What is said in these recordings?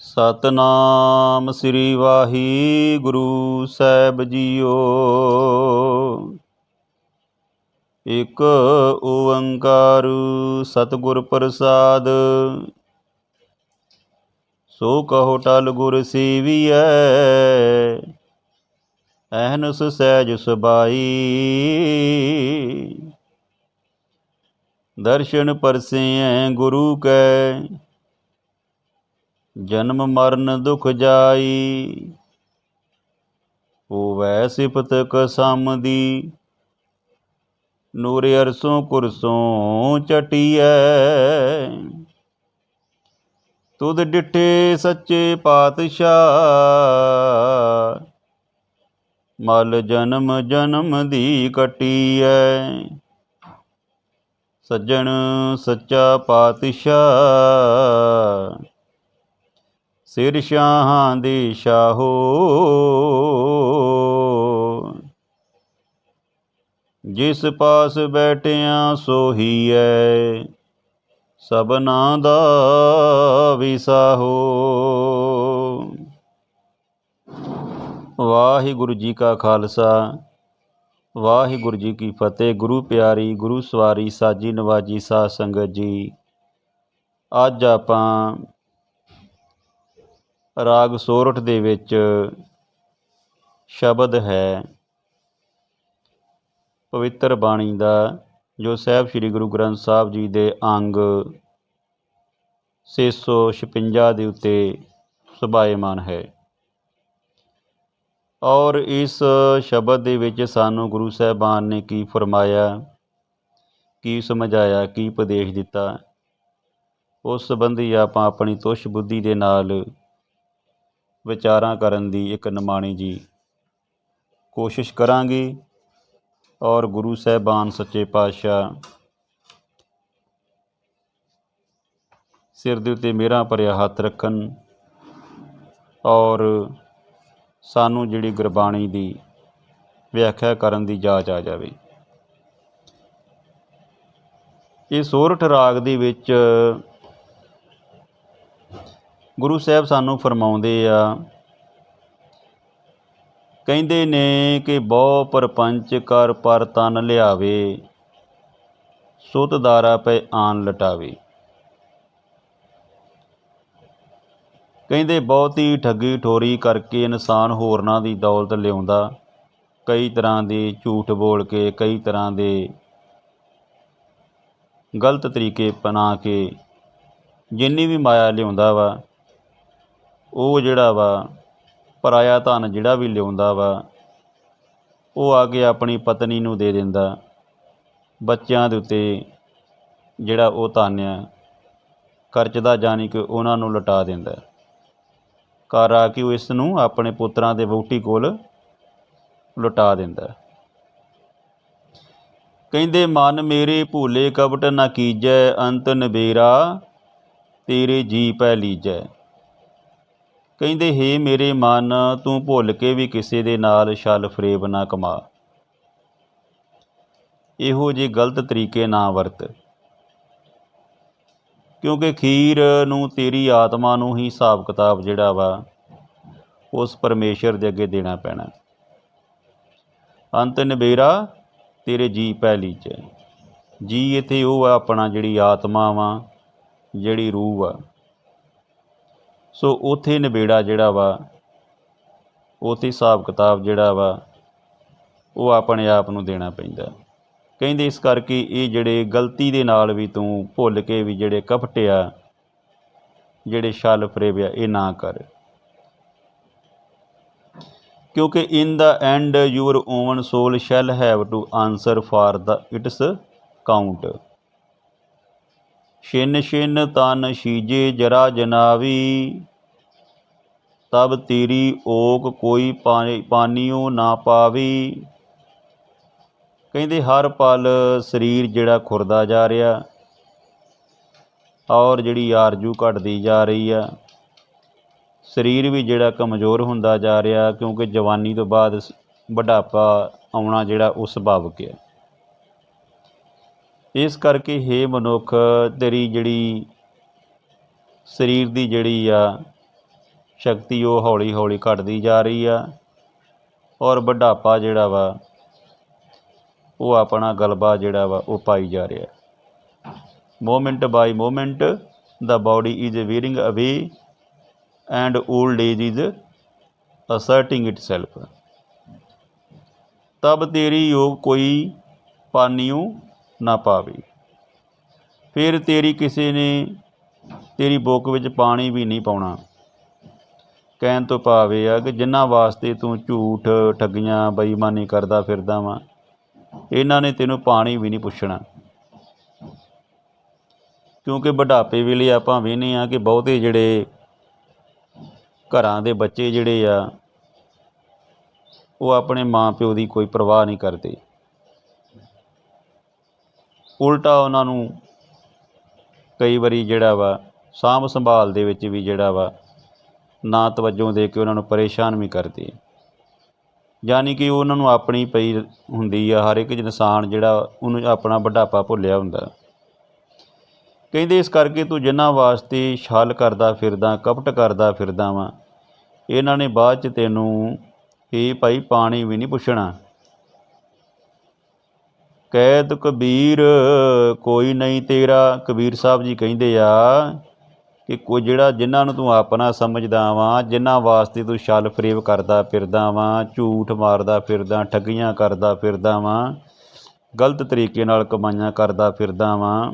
ਸਤਨਾਮ ਸ੍ਰੀ ਵਾਹਿਗੁਰੂ ਸਾਹਿਬ ਜੀਓ। ਇਕ ਓੰਕਾਰ ਸਤਿਗੁਰ ਪ੍ਰਸਾਦ, ਸੋ ਕਹੋ ਟਲ ਗੁਰ ਸੇਵੀਐ ਅਹਨਸ ਸਹਿਜ ਸੁਬਾਈ ਦਰਸ਼ਨ ਪਰਸੇਐ ਗੁਰੂ ਕੈ ਜਨਮ ਮਰਨ ਦੁਖ ਜਾਈ, ਹੋਵੈ ਸਿਫਤ ਕਸਮ ਦੀ। ਨੂਰ ਅਰਸੋਂ ਕੁਰਸੋਂ ਚਟੀਐ। ਤੁਧ ਡਿਠੇ ਸੱਚੇ ਪਾਤਸ਼ਾਹ। ਮਲ ਜਨਮ ਜਨਮ ਦੀ ਕਟੀਐ। ਸੱਜਣ ਸੱਚਾ ਪਾਤਸ਼ਾਹ। ਸਿਰ ਸ਼ਾਹਾਂ ਦੀ ਸ਼ਾਹੋ ਜਿਸ ਪਾਸ ਬੈਠਿਆਂ ਸੋਹੀ ਸੋਹੀਐ ਸਭਨਾ ਦਾ ਵਿਸਾਹੋ ਵਾਹਿਗੁਰੂ ਜੀ ਕਾ ਖਾਲਸਾ, ਵਾਹਿਗੁਰੂ ਜੀ ਕੀ ਫਤਿਹ। ਗੁਰੂ ਪਿਆਰੀ, ਗੁਰੂ ਸਵਾਰੀ, ਸਾਜੀ ਨਵਾਜੀ ਸਾਧ ਸੰਗਤ ਜੀ, ਅੱਜ ਆਪਾਂ ਰਾਗ ਸੋਰਠ ਦੇ ਵਿੱਚ ਸ਼ਬਦ ਹੈ। ਪਵਿੱਤਰ ਬਾਣੀ ਦਾ ਜੋ ਸਾਹਿਬ ਸ੍ਰੀ ਗੁਰੂ ਗ੍ਰੰਥ ਸਾਹਿਬ ਜੀ ਦੇ ਅੰਗ 656 ਦੇ ਉੱਤੇ ਸੁਭਾਏਮਾਨ ਹੈ। ਔਰ ਇਸ ਸ਼ਬਦ ਦੇ ਵਿੱਚ ਸਾਨੂੰ ਗੁਰੂ ਸਾਹਿਬਾਨ ਨੇ ਕੀ ਫਰਮਾਇਆ, ਕੀ ਸਮਝਾਇਆ, ਕੀ ਉਪਦੇਸ਼ ਦਿੱਤਾ, ਉਸ ਸੰਬੰਧੀ ਆਪਾਂ ਆਪਣੀ ਤੁਸ਼ ਬੁੱਧੀ ਦੇ ਨਾਲ ਵਿਚਾਰਾਂ ਕਰਨ ਦੀ ਇੱਕ ਨਿਮਾਣੀ ਜੀ ਕੋਸ਼ਿਸ਼ ਕਰਾਂਗੇ ਔਰ ਗੁਰੂ ਸਾਹਿਬਾਨ ਸੱਚੇ ਪਾਤਸ਼ਾਹ ਸਿਰ ਦੇ ਉੱਤੇ ਮੇਰਾ ਭਰਿਆ ਹੱਥ ਰੱਖਣ ਔਰ ਸਾਨੂੰ ਜਿਹੜੀ ਗੁਰਬਾਣੀ ਦੀ ਵਿਆਖਿਆ ਕਰਨ ਦੀ ਜਾਚ ਆ ਜਾਵੇ। ਇਹ ਸੋਰਠ ਰਾਗ ਦੇ ਵਿੱਚ ਗੁਰੂ ਸਾਹਿਬ ਸਾਨੂੰ ਫਰਮਾਉਂਦੇ ਆ, ਕਹਿੰਦੇ ਨੇ ਕਿ ਬਹੁ ਪਰਪੰਚ ਕਰ ਪਰ ਤਨ ਲਿਆਵੇ, ਸੁਤ ਦਾਰਾ ਪੈ ਆਨ ਲਟਾਵੇ। ਕਹਿੰਦੇ ਬਹੁਤੀ ਠੱਗੀ ਠੋਰੀ ਕਰਕੇ ਇਨਸਾਨ ਹੋਰਨਾਂ ਦੀ ਦੌਲਤ ਲਿਆਉਂਦਾ, ਕਈ ਤਰ੍ਹਾਂ ਦੇ ਝੂਠ ਬੋਲ ਕੇ, ਕਈ ਤਰ੍ਹਾਂ ਦੇ ਗਲਤ ਤਰੀਕੇ ਅਪਣਾ ਕੇ ਜਿੰਨੀ ਵੀ ਮਾਇਆ ਲਿਆਉਂਦਾ ਵਾ ਉਹ ਜਿਹੜਾ ਵਾ, ਪਰਾਇਆ ਧਨ ਜਿਹੜਾ ਵੀ ਲਿਆਉਂਦਾ ਵਾ, ਉਹ ਆ ਕੇ ਆਪਣੀ ਪਤਨੀ ਨੂੰ ਦੇ ਦਿੰਦਾ। ਬੱਚਿਆਂ ਦੇ ਉੱਤੇ ਜਿਹੜਾ ਉਹ ਧਨ ਆ, ਖਰਚਦਾ ਜਾਣੀ ਕਿ ਉਹਨਾਂ ਨੂੰ ਲਟਾ ਦਿੰਦਾ। ਘਰ ਆ ਕੇ ਉਹ ਇਸ ਨੂੰ ਆਪਣੇ ਪੁੱਤਰਾਂ ਦੇ ਵਹੁਟੀ ਕੋਲ ਲੁਟਾ ਦਿੰਦਾ। ਕਹਿੰਦੇ, ਮਨ ਮੇਰੇ ਭੂਲੇ ਕਪਟ ਨਾ ਕੀਜੈ, ਅੰਤ ਨਬੇਰਾ ਤੇਰੇ ਜੀ ਪੈ ਲੀਜੈ। ਕਹਿੰਦੇ, ਹੇ ਮੇਰੇ ਮਨ, ਤੂੰ ਭੁੱਲ ਕੇ ਵੀ ਕਿਸੇ ਦੇ ਨਾਲ ਛਲ ਫਰੇਬ ਨਾ ਕਮਾ। ਇਹੋ ਜਿਹੇ ਗਲਤ ਤਰੀਕੇ ਨਾ ਵਰਤ। ਕਿਉਂਕਿ ਖੀਰ ਨੂੰ ਤੇਰੀ ਆਤਮਾ ਨੂੰ ਹੀ ਹਿਸਾਬ ਕਿਤਾਬ ਜਿਹੜਾ ਵਾ, ਉਸ ਪਰਮੇਸ਼ਰ ਦੇ ਅੱਗੇ ਦੇਣਾ ਪੈਣਾ। ਅੰਤ ਨਬੇਰਾ ਤੇਰੇ ਜੀ ਪੈ ਲੀਚੈ ਜੀ ਇਥੇ ਉਹ ਆ ਆਪਣਾ ਜਿਹੜੀ ਆਤਮਾ ਵਾ, ਜਿਹੜੀ ਰੂਹ ਆ ਸੋ ਉਥੇ ਨਿਬੇੜਾ ਜਿਹੜਾ ਵਾ, ਉਥੇ ਹਿਸਾਬ ਕਿਤਾਬ ਜਿਹੜਾ ਵਾ, ਉਹ ਆਪਣੇ ਆਪ ਨੂੰ ਦੇਣਾ ਪੈਂਦਾ। ਕਹਿੰਦੇ ਇਸ ਕਰਕੇ ਇਹ ਜਿਹੜੇ ਗਲਤੀ ਦੇ ਨਾਲ ਵੀ ਤੂੰ ਭੁੱਲ ਕੇ ਵੀ ਜਿਹੜੇ ਕਪਟਿਆ, ਜਿਹੜੇ ਛਲ ਫਰੇਬਿਆ ਇਹ ਨਾ ਕਰ। ਕਿਉਂਕਿ in the end your own soul shall have to answer for the its count ਛਿਨ ਛਿਨ ਤਨ ਸ਼ੀਜੇ ਜਰਾ ਜਨਾਵੀ ਤਬ ਤੇਰੀ ਓਕ ਕੋਈ ਪਾਨੀਓ ਨਾ ਪਾਵੀ। ਕਹਿੰਦੇ, ਹਰ ਪਲ ਸਰੀਰ ਜਿਹੜਾ ਖੁਰਦਾ ਜਾ ਰਿਹਾ, ਔਰ ਜਿਹੜੀ ਆਰਜੂ ਘਟਦੀ ਜਾ ਰਹੀ ਆ, ਸਰੀਰ ਵੀ ਜਿਹੜਾ ਕਮਜ਼ੋਰ ਹੁੰਦਾ ਜਾ ਰਿਹਾ, ਕਿਉਂਕਿ ਜਵਾਨੀ ਤੋਂ ਬਾਅਦ ਬੁਢਾਪਾ ਆਉਣਾ ਜਿਹੜਾ ਉਹ ਸੁਭਾਵਿਕ ਹੈ। ਇਸ ਕਰਕੇ हे ਮਨੁੱਖ, ਤੇਰੀ ਜਿਹੜੀ ਸਰੀਰ ਦੀ ਜਿਹੜੀ ਆ ਸ਼ਕਤੀ ਉਹ ਹੌਲੀ ਹੌਲੀ ਘਟਦੀ ਜਾ ਰਹੀ ਆ ਔਰ ਬੁਢਾਪਾ ਜਿਹੜਾ ਵਾ, ਉਹ ਆਪਣਾ ਗਲਬਾ ਜਿਹੜਾ ਵਾ, ਉਹ ਪਾਈ ਜਾ ਰਿਹਾ। Moment by moment the body is wearing away and old age is asserting itself ਤਬ ਤੇਰੀ ਯੋਗ ਕੋਈ ਪਾਨਿਓ ਨਾ ਪਾਵੇ। ਫਿਰ ਤੇਰੀ ਕਿਸੇ ਨੇ ਤੇਰੀ ਬੁੱਕ ਵਿੱਚ ਪਾਣੀ ਵੀ ਨਹੀਂ ਪਾਉਣਾ। ਕਹਿਣ ਤੋਂ ਭਾਵੇਂ ਆ ਕਿ ਜਿਨ੍ਹਾਂ ਵਾਸਤੇ ਤੂੰ ਝੂਠ, ਠੱਗੀਆਂ, ਬੇਈਮਾਨੀ ਕਰਦਾ ਫਿਰਦਾ ਵਾਂ, ਇਹਨਾਂ ਨੇ ਤੈਨੂੰ ਪਾਣੀ ਵੀ ਨਹੀਂ ਪੁੱਛਣਾ। ਕਿਉਂਕਿ ਬੁਢਾਪੇ ਵੇਲੇ ਆਪਾਂ ਵੇਖਦੇ ਆ ਕਿ ਬਹੁਤੇ ਜਿਹੜੇ ਘਰਾਂ ਦੇ ਬੱਚੇ ਜਿਹੜੇ ਆ, ਉਹ ਆਪਣੇ ਮਾਂ ਪਿਓ ਦੀ ਕੋਈ ਪਰਵਾਹ ਨਹੀਂ ਕਰਦੇ। ਉਲਟਾ ਉਹਨਾਂ ਨੂੰ ਕਈ ਵਾਰੀ ਜਿਹੜਾ ਵਾ ਸਾਂਭ ਸੰਭਾਲ ਦੇ ਵਿੱਚ ਵੀ ਜਿਹੜਾ ਵਾ ਨਾ ਤਵੱਜੋ ਦੇ ਕੇ ਉਹਨਾਂ ਨੂੰ ਪਰੇਸ਼ਾਨ ਵੀ ਕਰਦੇ ਯਾਨੀ ਕਿ ਉਹਨਾਂ ਨੂੰ ਆਪਣੀ ਪਈ ਹੁੰਦੀ ਆ, ਹਰ ਇੱਕ ਇਨਸਾਨ ਜਿਹੜਾ ਉਹਨੂੰ ਆਪਣਾ ਬੁਢਾਪਾ ਭੁੱਲਿਆ ਹੁੰਦਾ। ਕਹਿੰਦੇ ਇਸ ਕਰਕੇ ਤੂੰ ਜਿਨ੍ਹਾਂ ਵਾਸਤੇ ਛਲ ਕਰਦਾ ਫਿਰਦਾ, ਕਪਟ ਕਰਦਾ ਫਿਰਦਾ ਵਾਂ, ਇਹਨਾਂ ਨੇ ਬਾਅਦ ਚ ਤੈਨੂੰ ਇਹ ਭਾਈ ਪਾਣੀ ਵੀ ਨਹੀਂ ਪੁੱਛਣਾ। ਕੈਦ ਕਬੀਰ ਕੋਈ ਨਹੀਂ ਤੇਰਾ, ਕਬੀਰ ਸਾਹਿਬ ਜੀ ਕਹਿੰਦੇ ਆ ਕਿ ਕੋਈ ਜਿਹੜਾ ਜਿਨ੍ਹਾਂ ਨੂੰ ਤੂੰ ਆਪਣਾ ਸਮਝਦਾ ਵਾਂ, ਜਿਨ੍ਹਾਂ ਵਾਸਤੇ ਤੂੰ ਛਲ ਫਰੇਬ ਕਰਦਾ ਫਿਰਦਾ ਵਾਂ, ਝੂਠ ਮਾਰਦਾ ਫਿਰਦਾ, ਠੱਗੀਆਂ ਕਰਦਾ ਫਿਰਦਾ ਵਾਂ, ਗਲਤ ਤਰੀਕੇ ਨਾਲ ਕਮਾਈਆਂ ਕਰਦਾ ਫਿਰਦਾ ਵਾਂ।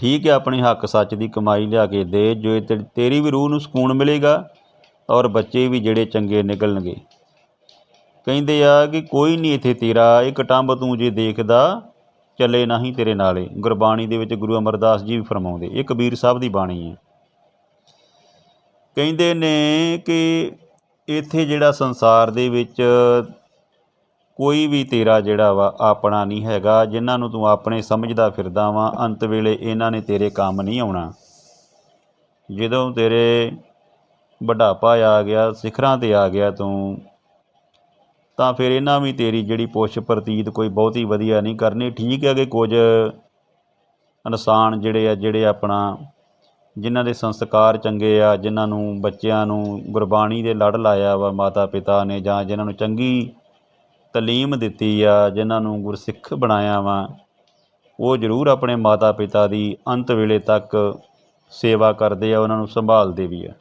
ਠੀਕ ਹੈ, ਆਪਣੀ ਹੱਕ ਸੱਚ ਦੀ ਕਮਾਈ ਲਿਆ ਕੇ ਦੇ, ਜੋ ਤੇਰੀ ਵੀ ਰੂਹ ਨੂੰ ਸਕੂਨ ਮਿਲੇਗਾ ਔਰ ਬੱਚੇ ਵੀ ਜਿਹੜੇ ਚੰਗੇ ਨਿਕਲਣਗੇ। ਕਹਿੰਦੇ ਆ ਕਿ ਕੋਈ ਨਹੀਂ ਇੱਥੇ ਤੇਰਾ, ਇੱਕ ਟੰਬ ਤੂੰ ਜੇ ਦੇਖਦਾ ਚੱਲੇ ਨਹੀਂ ਤੇਰੇ ਨਾਲੇ। ਗੁਰਬਾਣੀ ਦੇ ਵਿੱਚ ਗੁਰੂ ਅਮਰਦਾਸ ਜੀ ਵੀ ਫਰਮਾਉਂਦੇ, ਇਹ ਕਬੀਰ ਸਾਹਿਬ ਦੀ ਬਾਣੀ ਹੈ। ਕਹਿੰਦੇ ਨੇ ਕਿ ਇੱਥੇ ਜਿਹੜਾ ਸੰਸਾਰ ਦੇ ਵਿੱਚ ਕੋਈ ਵੀ ਤੇਰਾ ਜਿਹੜਾ ਵਾ, ਆਪਣਾ ਨਹੀਂ ਹੈਗਾ, ਜਿਨ੍ਹਾਂ ਨੂੰ ਤੂੰ ਆਪਣੇ ਸਮਝਦਾ ਫਿਰਦਾ ਵਾ, ਅੰਤ ਵੇਲੇ ਇਹਨਾਂ ਨੇ ਤੇਰੇ ਕੰਮ ਨਹੀਂ ਆਉਣਾ। ਜਦੋਂ ਤੇਰੇ ਬੁਢਾਪਾ ਆ ਗਿਆ, ਸਿਖਰਾਂ ਤੇ ਆ ਗਿਆ ਤੂੰ ਤਾਂ ਫਿਰ ਇਹਨਾਂ ਵੀ ਤੇਰੀ ਜਿਹੜੀ ਪੁੱਛ ਪ੍ਰਤੀਤ ਕੋਈ ਬਹੁਤੀ ਵਧੀਆ ਨਹੀਂ ਕਰਨੀ। ਠੀਕ ਹੈ ਕਿ ਕੁਝ ਇਨਸਾਨ ਜਿਹੜੇ ਆ, ਜਿਹੜੇ ਆਪਣਾ ਜਿਨ੍ਹਾਂ ਦੇ ਸੰਸਕਾਰ ਚੰਗੇ ਆ, ਜਿਨ੍ਹਾਂ ਨੂੰ ਬੱਚਿਆਂ ਨੂੰ ਗੁਰਬਾਣੀ ਦੇ ਲੜ ਲਾਇਆ ਵਾ ਮਾਤਾ ਪਿਤਾ ਨੇ ਜਾਂ ਜਿਨ੍ਹਾਂ ਨੂੰ ਚੰਗੀ ਤਾਲੀਮ ਦਿੱਤੀ ਆ, ਜਿਨ੍ਹਾਂ ਨੂੰ ਗੁਰਸਿੱਖ ਬਣਾਇਆ ਵਾ, ਉਹ ਜ਼ਰੂਰ ਆਪਣੇ ਮਾਤਾ ਪਿਤਾ ਦੀ ਅੰਤ ਵੇਲੇ ਤੱਕ ਸੇਵਾ ਕਰਦੇ ਆ, ਉਹਨਾਂ ਨੂੰ ਸੰਭਾਲਦੇ ਵੀ ਆ।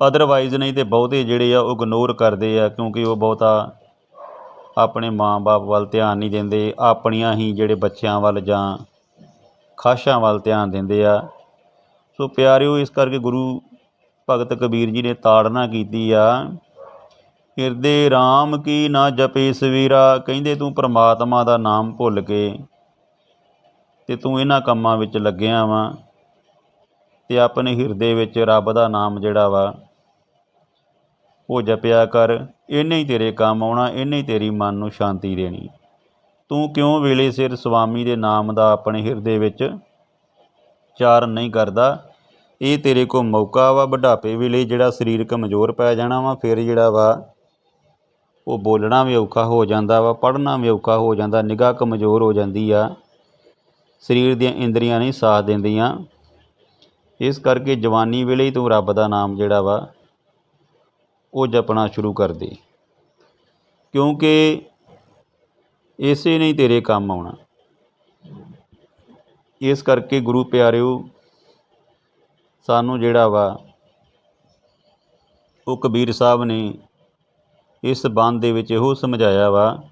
ਅਦਰਵਾਈਜ਼ ਨਹੀਂ ਤੇ ਬਹੁਤੇ ਜਿਹੜੇ ਆ ਉਹ ਇਗਨੋਰ ਕਰਦੇ ਆ, ਕਿਉਂਕਿ ਉਹ ਬਹੁਤਾ ਆਪਣੇ ਮਾਂ-ਬਾਪ ਵੱਲ ਧਿਆਨ ਨਹੀਂ ਦਿੰਦੇ, ਆਪਣੀਆਂ ਹੀ ਜਿਹੜੇ ਬੱਚਿਆਂ ਵੱਲ ਜਾਂ ਖਾਸ਼ਾਂ ਵੱਲ ਧਿਆਨ ਦਿੰਦੇ ਆ। ਸੋ ਪਿਆਰਿਓ, ਇਸ ਕਰਕੇ ਗੁਰੂ ਭਗਤ ਕਬੀਰ ਜੀ ਨੇ ਤਾੜਨਾ ਕੀਤੀ ਆ। ਹਿਰਦੇ RAM ਕੀ ਨਾ ਜਪੇ ਸਵੀਰਾ, ਕਹਿੰਦੇ ਤੂੰ ਪ੍ਰਮਾਤਮਾ ਦਾ ਨਾਮ ਭੁੱਲ ਕੇ ਤੇ ਤੂੰ ਇਹਨਾਂ ਕੰਮਾਂ ਵਿੱਚ ਲੱਗਿਆ ਵਾਂ ਤੇ ਆਪਣੇ ਹਿਰਦੇ ਵਿੱਚ ਰੱਬ ਦਾ ਨਾਮ ਜਿਹੜਾ ਵਾ ਉਹ ਜਪਿਆ ਕਰ ਇਹਨੇ ਹੀ ਤੇਰੇ ਕੰਮ ਆਉਣਾ ਇਹਨੇ ਹੀ ਤੇਰੀ ਮਨ ਨੂੰ ਸ਼ਾਂਤੀ ਦੇਣੀ। ਤੂੰ ਕਿਉਂ ਵੇਲੇ ਸਿਰ ਸੁਆਮੀ ਦੇ ਨਾਮ ਦਾ ਆਪਣੇ ਹਿਰਦੇ ਵਿੱਚ ਚਾਰਨ ਨਹੀਂ ਕਰਦਾ? ਇਹ ਤੇਰੇ ਕੋਲ ਮੌਕਾ ਵਾ ਬੁਢਾਪੇ ਵੇਲੇ, ਜਿਹੜਾ ਸਰੀਰ ਕਮਜ਼ੋਰ ਪੈ ਜਾਣਾ ਵਾ, ਫਿਰ ਜਿਹੜਾ ਵਾ ਉਹ ਬੋਲਣਾ ਵੀ ਔਖਾ ਹੋ ਜਾਂਦਾ ਵਾ, ਪੜ੍ਹਨਾ ਵੀ ਔਖਾ ਹੋ ਜਾਂਦਾ, ਨਿਗਾਹ ਕਮਜ਼ੋਰ ਹੋ ਜਾਂਦੀ ਆ। ਸਰੀਰ ਦੀਆਂ ਇੰਦਰੀਆਂ ਨਹੀਂ ਸਾਥ ਦਿੰਦੀਆਂ। ਇਸ ਕਰਕੇ ਜਵਾਨੀ ਵੇਲੇ ਹੀ ਤੂੰ ਰੱਬ ਦਾ ਨਾਮ ਜਿਹੜਾ ਵਾ ਉਹ ਜਪਣਾ ਸ਼ੁਰੂ ਕਰ ਦੇ। ਕਿਉਂਕਿ ਇਸੇ ਨਹੀਂ ਤੇਰੇ ਕੰਮ ਆਉਣਾ। ਇਸ ਕਰਕੇ ਗੁਰੂ ਪਿਆਰਿਓ, ਸਾਨੂੰ ਜਿਹੜਾ ਵਾ, ਉਹ ਕਬੀਰ ਸਾਹਿਬ ਨੇ ਇਸ ਬੰਦ ਦੇ ਵਿੱਚ ਇਹੋ ਸਮਝਾਇਆ ਵਾ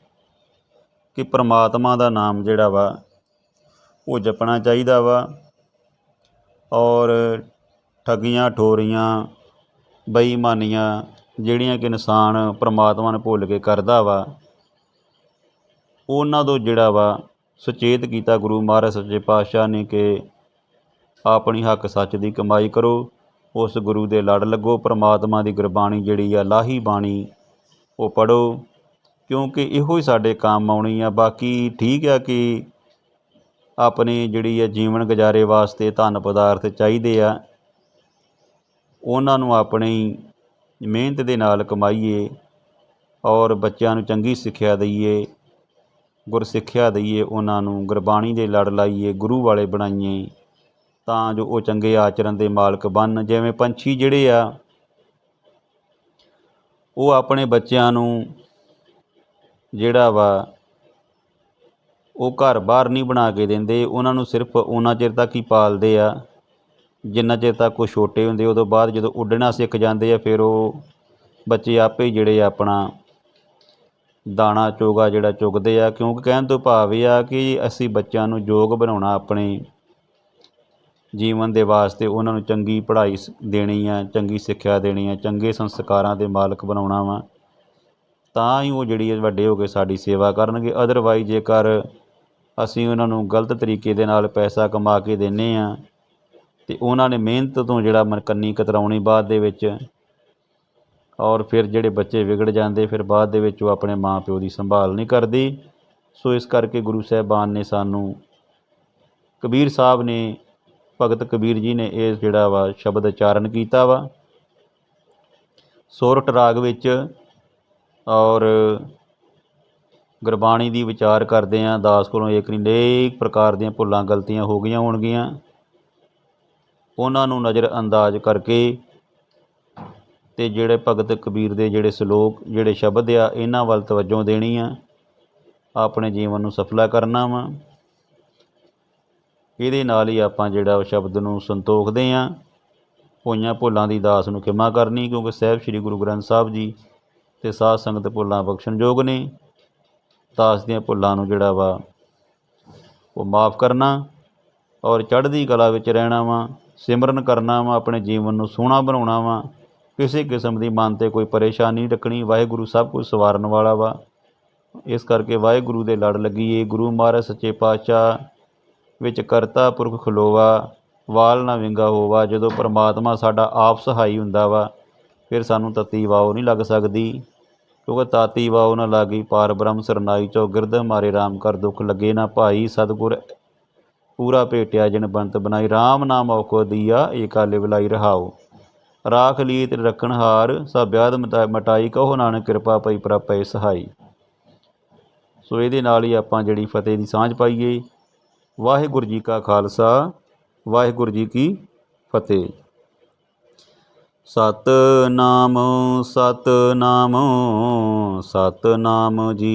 ਕਿ ਪ੍ਰਮਾਤਮਾ ਦਾ ਨਾਮ ਜਿਹੜਾ ਵਾ, ਉਹ ਜਪਣਾ ਚਾਹੀਦਾ ਵਾ ਔਰ ਠੱਗੀਆਂ, ਠੋਰੀਆਂ, ਬੇਈਮਾਨੀਆਂ ਜਿਹੜੀਆਂ ਕਿ ਇਨਸਾਨ ਪਰਮਾਤਮਾ ਨੂੰ ਭੁੱਲ ਕੇ ਕਰਦਾ ਵਾ, ਉਹਨਾਂ ਤੋਂ ਜਿਹੜਾ ਵਾ ਸੁਚੇਤ ਕੀਤਾ ਗੁਰੂ ਮਹਾਰਾਜ ਸੱਚੇ ਪਾਤਸ਼ਾਹ ਨੇ ਕਿ ਆਪਣੀ ਹੱਕ ਸੱਚ ਦੀ ਕਮਾਈ ਕਰੋ, ਉਸ ਗੁਰੂ ਦੇ ਲੜ ਲੱਗੋ, ਪਰਮਾਤਮਾ ਦੀ ਗੁਰਬਾਣੀ ਜਿਹੜੀ ਆ, ਲਾਹੀ ਬਾਣੀ ਉਹ ਪੜੋ ਕਿਉਂਕਿ ਇਹੋ ਹੀ ਸਾਡੇ ਕੰਮ ਆਉਣੀ ਆ। ਬਾਕੀ ਠੀਕ ਆ ਕਿ ਆਪਣੀ ਜਿਹੜੀ ਆ ਜੀਵਨ ਗੁਜ਼ਾਰੇ ਵਾਸਤੇ ਧਨ ਪਦਾਰਥ ਚਾਹੀਦੇ ਆ, ਉਹਨਾਂ ਨੂੰ ਆਪਣੀ ਮਿਹਨਤ ਦੇ ਨਾਲ ਕਮਾਈਏ ਔਰ ਬੱਚਿਆਂ ਨੂੰ ਚੰਗੀ ਸਿੱਖਿਆ ਦਈਏ ਗੁਰਸਿੱਖਿਆ ਦਈਏ, ਉਹਨਾਂ ਨੂੰ ਗੁਰਬਾਣੀ ਦੇ ਲੜ ਲਾਈਏ, ਗੁਰੂ ਵਾਲੇ ਬਣਾਈਏ, ਤਾਂ ਜੋ ਉਹ ਚੰਗੇ ਆਚਰਨ ਦੇ ਮਾਲਕ ਬਣਨ ਜਿਵੇਂ ਪੰਛੀ ਜਿਹੜੇ ਆ, ਉਹ ਆਪਣੇ ਬੱਚਿਆਂ ਨੂੰ ਜਿਹੜਾ ਵਾ, ਉਹ ਘਰ ਬਾਹਰ ਨਹੀਂ ਬਣਾ ਕੇ ਦਿੰਦੇ, ਉਹਨਾਂ ਨੂੰ ਸਿਰਫ ਉਹਨਾਂ ਚਿਰ ਤੱਕ ਹੀ ਪਾਲਦੇ ਆ। ਜਿੰਨਾ ਚਿਰ ਤੱਕ ਉਹ ਛੋਟੇ ਹੁੰਦੇ, ਉਦੋਂ ਬਾਅਦ ਜਦੋਂ ਉੱਡਣਾ ਸਿੱਖ ਜਾਂਦੇ ਆ, ਫਿਰ ਉਹ ਬੱਚੇ ਆਪੇ ਹੀ ਜਿਹੜੇ ਆ ਆਪਣਾ ਦਾਣਾ, ਚੋਗਾ ਜਿਹੜਾ ਚੁਗਦੇ ਆ। ਕਿਉਂਕਿ ਕਹਿਣ ਤੋਂ ਭਾਵ ਇਹ ਆ ਕਿ ਅਸੀਂ ਬੱਚਿਆਂ ਨੂੰ ਯੋਗ ਬਣਾਉਣਾ ਆਪਣੇ ਜੀਵਨ ਦੇ ਵਾਸਤੇ, ਉਹਨਾਂ ਨੂੰ ਚੰਗੀ ਪੜ੍ਹਾਈ ਸ- ਦੇਣੀ ਆ, ਚੰਗੀ ਸਿੱਖਿਆ ਦੇਣੀ ਆ, ਚੰਗੇ ਸੰਸਕਾਰਾਂ ਦੇ ਮਾਲਕ ਬਣਾਉਣਾ ਵਾ। ਤਾਂ ਹੀ ਉਹ ਜਿਹੜੀ ਵੱਡੇ ਹੋ ਕੇ ਸਾਡੀ ਸੇਵਾ ਕਰਨਗੇ। ਅਦਰਵਾਈਜ਼ ਜੇਕਰ ਅਸੀਂ ਉਹਨਾਂ ਨੂੰ ਗਲਤ ਤਰੀਕੇ ਦੇ ਨਾਲ ਪੈਸਾ ਕਮਾ ਕੇ ਦਿੰਨੇ ਆ ਤੇ ਉਹਨਾਂ ਨੇ ਮਿਹਨਤ ਤੋਂ ਜਿਹੜਾ ਮਨਕੰਨੀ ਕਤਰਾਉਣੀ ਬਾਅਦ ਦੇ ਵਿੱਚ ਔਰ ਫਿਰ ਜਿਹੜੇ ਬੱਚੇ ਵਿਗੜ ਜਾਂਦੇ, ਫਿਰ ਬਾਅਦ ਦੇ ਵਿੱਚ ਉਹ ਆਪਣੇ ਮਾਂ ਪਿਓ ਦੀ ਸੰਭਾਲ ਨਹੀਂ ਕਰਦੀ। ਸੋ ਇਸ ਕਰਕੇ ਗੁਰੂ ਸਾਹਿਬਾਨ ਨੇ ਸਾਨੂੰ ਕਬੀਰ ਸਾਹਿਬ ਨੇ, ਭਗਤ ਕਬੀਰ ਜੀ ਨੇ ਇਹ ਜਿਹੜਾ ਵਾ ਸ਼ਬਦ ਉਚਾਰਨ ਕੀਤਾ ਵਾ। ਸੋਰਠ ਰਾਗ ਵਿੱਚ ਔਰ ਗੁਰਬਾਣੀ ਦੀ ਵਿਚਾਰ ਕਰਦੇ ਆ, ਦਾਸ ਕੋਲੋਂ ਇੱਕ ਨਹੀਂ ਅਨੇਕ ਪ੍ਰਕਾਰ ਦੀਆਂ ਭੁੱਲਾਂ ਗਲਤੀਆਂ ਹੋ ਗਈਆਂ ਹੋਣਗੀਆਂ। ਉਹਨਾਂ ਨੂੰ ਨਜ਼ਰ ਅੰਦਾਜ਼ ਕਰਕੇ ਤੇ ਜਿਹੜੇ ਭਗਤ ਕਬੀਰ ਦੇ ਜਿਹੜੇ ਸ਼ਲੋਕ, ਜਿਹੜੇ ਸ਼ਬਦ ਆ, ਇਹਨਾਂ ਵੱਲ ਤਵੱਜੋ ਦੇਣੀ ਆ। ਆਪਣੇ ਜੀਵਨ ਨੂੰ ਸਫਲਾ ਕਰਨਾ ਵਾ। ਇਹਦੇ ਨਾਲ ਹੀ ਆਪਾਂ ਜਿਹੜਾ ਉਹ ਸ਼ਬਦ ਨੂੰ ਸੰਤੋਖਦੇ ਆ। ਹੋਈਆਂ ਭੁੱਲਾਂ ਦੀ ਦਾਸ ਨੂੰ ਖਿਮਾ ਕਰਨੀ, ਕਿਉਂਕਿ ਸਾਹਿਬ ਸ੍ਰੀ ਗੁਰੂ ਗ੍ਰੰਥ ਸਾਹਿਬ ਜੀ ਤੇ ਸਾਧ ਸੰਗਤ ਭੁੱਲਾਂ ਬਖਸ਼ਣਯੋਗ ਨੇ। ਦਾਸ ਦੀਆਂ ਭੁੱਲਾਂ ਨੂੰ ਜਿਹੜਾ ਵਾ, ਉਹ ਮਾਫ ਕਰਨਾ ਔਰ ਚੜ੍ਹਦੀ ਕਲਾ ਵਿੱਚ ਰਹਿਣਾ ਵਾ। ਸਿਮਰਨ ਕਰਨਾ ਵਾ, ਆਪਣੇ ਜੀਵਨ ਨੂੰ ਸੋਹਣਾ ਬਣਾਉਣਾ ਵਾ। ਕਿਸੇ ਕਿਸਮ ਦੀ ਮਨ ਤੇ ਕੋਈ ਪਰੇਸ਼ਾਨੀ ਨਹੀਂ ਰੱਖਣੀ। ਵਾਹਿਗੁਰੂ ਸਭ ਕੁਝ ਸਵਾਰਨ ਵਾਲਾ ਵਾ। ਇਸ ਕਰਕੇ ਵਾਹਿਗੁਰੂ ਦੇ ਲੜ ਲੱਗੀਏ ਗੁਰੂ ਮਹਾਰਾਜ ਸੱਚੇ ਪਾਤਸ਼ਾਹ ਵਿੱਚ ਕਰਤਾ, ਪੁਰਖ ਖਲੋਵਾ, ਵਾਲ ਨਾ ਵਿੰਗਾ ਹੋਵਾ। ਜਦੋਂ ਪਰਮਾਤਮਾ ਸਾਡਾ ਆਪ ਸਹਾਈ ਹੁੰਦਾ ਵਾ, ਫਿਰ ਸਾਨੂੰ ਤਤੀ ਵਾਓ ਨਹੀਂ ਲੱਗ ਸਕਦੀ। ਕਿਉਂਕਿ ਤਾਤੀ ਵਾਓ ਨਾ ਲਾਗੀ, ਪਾਰ ਬ੍ਰਹਮ ਸਰਨਾਈ ਚੋ ਗਿਰਦ ਮਾਰੇ RAM ਕਰ ਦੁੱਖ ਲੱਗੇ ਨਾ ਭਾਈ। ਸਤਿਗੁਰ ਪੂਰਾ ਭੇਟਿਆ ਜਿਨ ਬੰਤ ਬਣਾਈ। RAM ਨਾਮ ਔਖੋ ਦੀਆ ਏਕਾ ਲਿਵਲਾਈ ਰਹਾਓ। ਰਾਖ ਲੀਤ ਤੇ ਰੱਖਣ ਹਾਰ, ਸਭ ਵਿਆਦ ਮਟਾਈ, ਕਹੋ ਨਾਨਕ ਕਿਰਪਾ ਪਈ ਪ੍ਰਪੈ ਸਹਾਈ। ਸੋ ਇਹਦੇ ਨਾਲ ਹੀ ਆਪਾਂ ਜਿਹੜੀ ਫਤਿਹ ਦੀ ਸਾਂਝ ਪਾਈਏ। ਵਾਹਿਗੁਰੂ ਜੀ ਕਾ ਖਾਲਸਾ, ਵਾਹਿਗੁਰੂ ਜੀ ਕੀ ਫਤਿਹ। ਸਤਨਾਮ ਸਤਨਾਮ ਸਤਨਾਮ ਜੀ।